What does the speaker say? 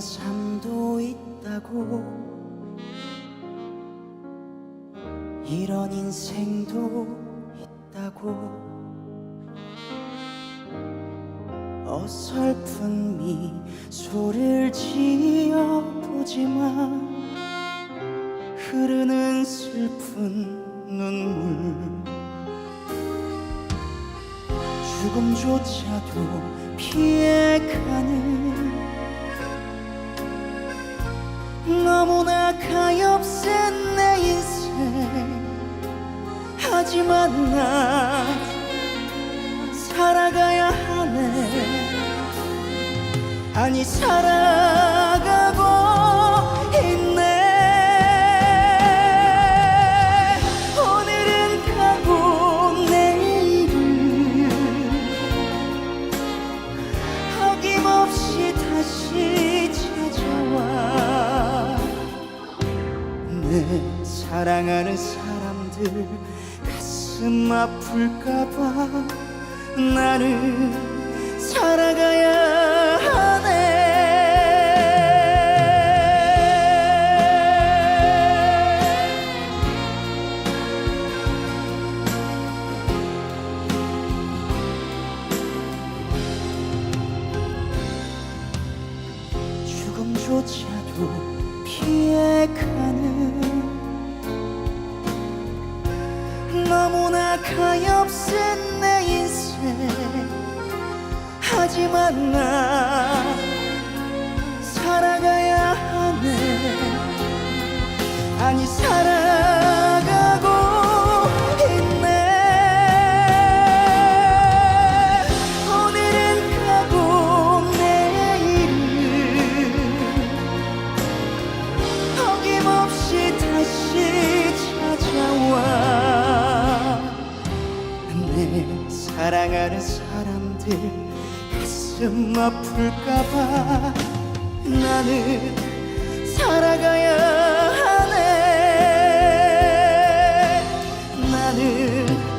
이런 삶도 있다고. 이런 인생도 있다고. 어설픈 미소를 지어보지만 흐르는 슬픈 눈물. 죽음조차도 피해가는 너무나 가엾은 내 인생. 하지만 나 살아가야 하네. 아니 살아 사랑하는 사람들 가슴 아플까봐 나는 살아가야 하네. 죽음조차도 피해가는 너무나 가엾은 내 인생. 하지만 나 살아가야 하네. 아니 살아 나는 사람들 가슴 아플까봐 나는 살아가야 하네. 나는